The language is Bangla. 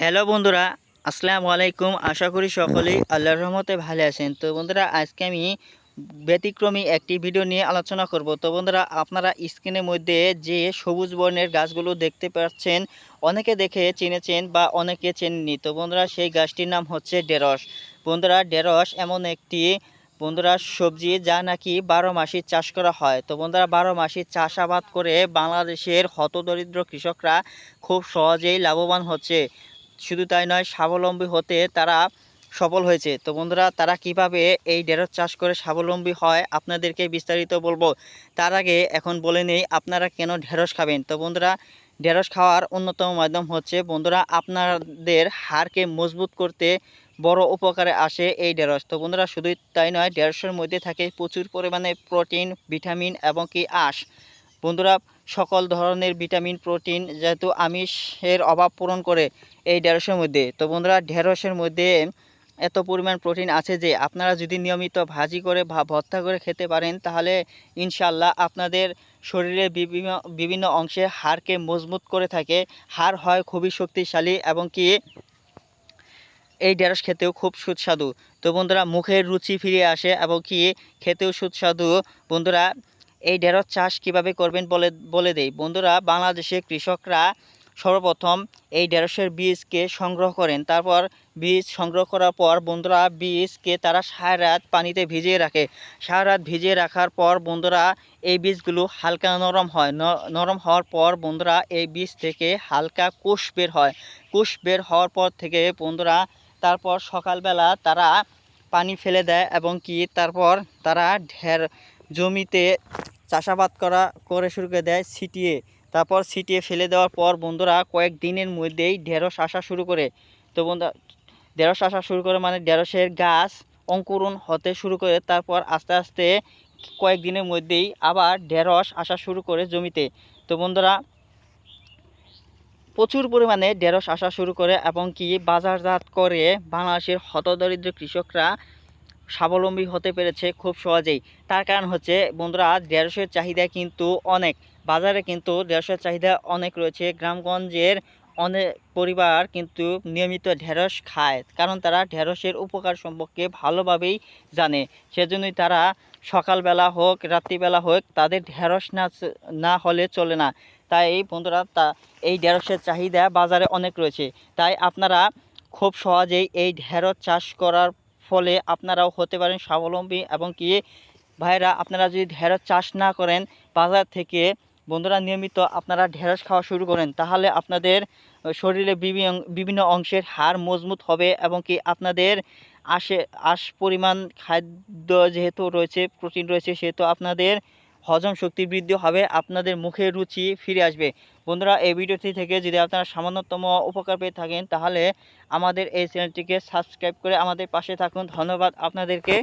হ্যালো বন্ধুরা, আসসালামু আলাইকুম। আশা করি সকলেই আল্লাহর রহমতে ভালো আছেন। তো বন্ধুরা, আজকে আমি ব্যতিক্রমী একটি ভিডিও নিয়ে আলোচনা করব। তো বন্ধুরা, আপনারা স্ক্রিনের মধ্যে যে সবুজ বর্ণের গাছগুলো দেখতে পাচ্ছেন, অনেকে দেখে চিনেছেন বা অনেকে চেনেননি। তো বন্ধুরা, সেই গাছটির নাম হচ্ছে ডেরস বন্ধুরা ডেরস এমন একটি, বন্ধুরা, সবজি যা নাকি বারো মাসই চাষ করা হয়। তো বন্ধুরা, বারো মাসই চাষাবাদ করে বাংলাদেশের হতদরিদ্র কৃষকরা খুব সহজেই লাভবান হচ্ছে। শুধু তাই নয়, স্বাবলম্বী হতে তারা সফল হয়েছে। তো বন্ধুরা, তারা কীভাবে এই ঢেঁড়স চাষ করে স্বাবলম্বী হয়, আপনাদেরকে বিস্তারিত বলব। তার আগে এখন বলে নেই, আপনারা কেন ঢেঁড়স খাবেন? তো বন্ধুরা, ঢেঁড়স খাওয়ার অন্যতম মাধ্যম হচ্ছে, বন্ধুরা, আপনাদের হাড়কে মজবুত করতে বড় উপকারে আসে এই ঢেঁড়স। তো বন্ধুরা, শুধুই তাই নয়, ঢেঁড়সের মধ্যে থাকে প্রচুর পরিমাণে প্রোটিন, ভিটামিন এবং কি আঁশ। বন্ধুরা সকল ধরনের ভিটামিন, প্রোটিন যেহেতু আমিষের অভাব পূরণ করে এই ঢেঁড়সের মধ্যে। তো বন্ধুরা, ঢেঁড়সের মধ্যে এত পরিমাণ প্রোটিন আছে যে আপনারা যদি নিয়মিত ভাজি করে বা ভর্তা করে খেতে পারেন, তাহলে ইনশাল্লাহ আপনাদের শরীরের বিভিন্ন বিভিন্ন অংশে হাড়কে মজবুত করে থাকে। হাড় হয় খুবই শক্তিশালী এবং কি এই ঢেঁড়স খেতেও খুব সুস্বাদু। তো বন্ধুরা, মুখের রুচি ফিরে আসে এবং কি খেতেও সুস্বাদু। বন্ধুরা এই ঢেঁড়স চাষ কীভাবে করবেন বলে বলে দেই। বন্ধুরা, বাংলাদেশে কৃষকরা সর্বপ্রথম এই ঢেঁড়সের বীজকে সংগ্রহ করেন। তারপর বীজ সংগ্রহ করার পর বন্ধুরা, বীজকে তারা সারা রাত পানিতে ভিজিয়ে রাখে। সারা রাত ভিজিয়ে রাখার পর বন্ধুরা, এই বীজগুলো হালকা নরম হয়। নরম হওয়ার পর বন্ধুরা, এই বীজ থেকে হালকা কোষ বের হয়। কোষ বের হওয়ার পর থেকে বন্ধুরা, তারপর সকালবেলা তারা পানি ফেলে দেয় এবং কি, তারপর তারা ঢের জমিতে চাষাবাদ করা করে শুরু করে দেয় ছিটিয়ে। তারপর ছিটিয়ে ফেলে দেওয়ার পর বন্ধুরা কয়েক দিনের মধ্যেই ঢেঁড়স আসা শুরু করে। তো বন্ধুরা, ঢেঁড়স আসা শুরু করে মানে ঢেঁড়সের গাছ অঙ্কুরণ হতে শুরু করে, তারপর আস্তে আস্তে কয়েকদিনের মধ্যেই আবার ঢেঁড়স আসা শুরু করে জমিতে। তো বন্ধুরা, প্রচুর পরিমাণে ঢেঁড়স আসা শুরু করে এবং কি বাজারজাত করে বাংলাদেশের হতদরিদ্র কৃষকরা স্বাবলম্বী হতে পেরেছে খুব সহজেই। তার কারণ হচ্ছে, বন্ধুরা ঢেঁড়সের চাহিদা কিন্তু অনেক। বাজারে কিন্তু ঢেঁড়সের চাহিদা অনেক রয়েছে। গ্রামগঞ্জের অনেক পরিবার কিন্তু নিয়মিত ঢেঁড়স খায়, কারণ তারা ঢেঁড়সের উপকার সম্পর্কে ভালোভাবেই জানে। সেজন্যই তারা সকালবেলা হোক, রাত্রিবেলা হোক, তাদের ঢেঁড়স না না হলে চলে না। তাই এই বন্ধুরা, তা, এই ঢেঁড়সের চাহিদা বাজারে অনেক রয়েছে। তাই আপনারা খুব সহজেই এই ঢেঁড়স চাষ করার ফলে আপনারাও হতে পারেন স্বাবলম্বী এবং কি ভাইরা আপনারা যদি ঢেঁড়স চাষ না করেন, বাজার থেকে বন্ধুরা নিয়মিত আপনারা ঢেঁড়স খাওয়া শুরু করেন, তাহলে আপনাদের শরীরে বিভিন্ন বিভিন্ন অংশের হাড় মজবুত হবে এবং কি আপনাদের আশে আশ পরিমাণ খাদ্য যেহেতু রয়েছে, প্রোটিন রয়েছে, সেহেতু আপনাদের হজম শক্তি বৃদ্ধি হবে, আপনাদের মুখে রুচি ফিরে আসবে। বন্ধুরা, এই ভিডিওটি থেকে যদি আপনারা সামান্যতম উপকার পেয়ে থাকেন, তাহলে আমাদের এই চ্যানেলটিকে সাবস্ক্রাইব করে আমাদের পাশে থাকুন। ধন্যবাদ আপনাদেরকে।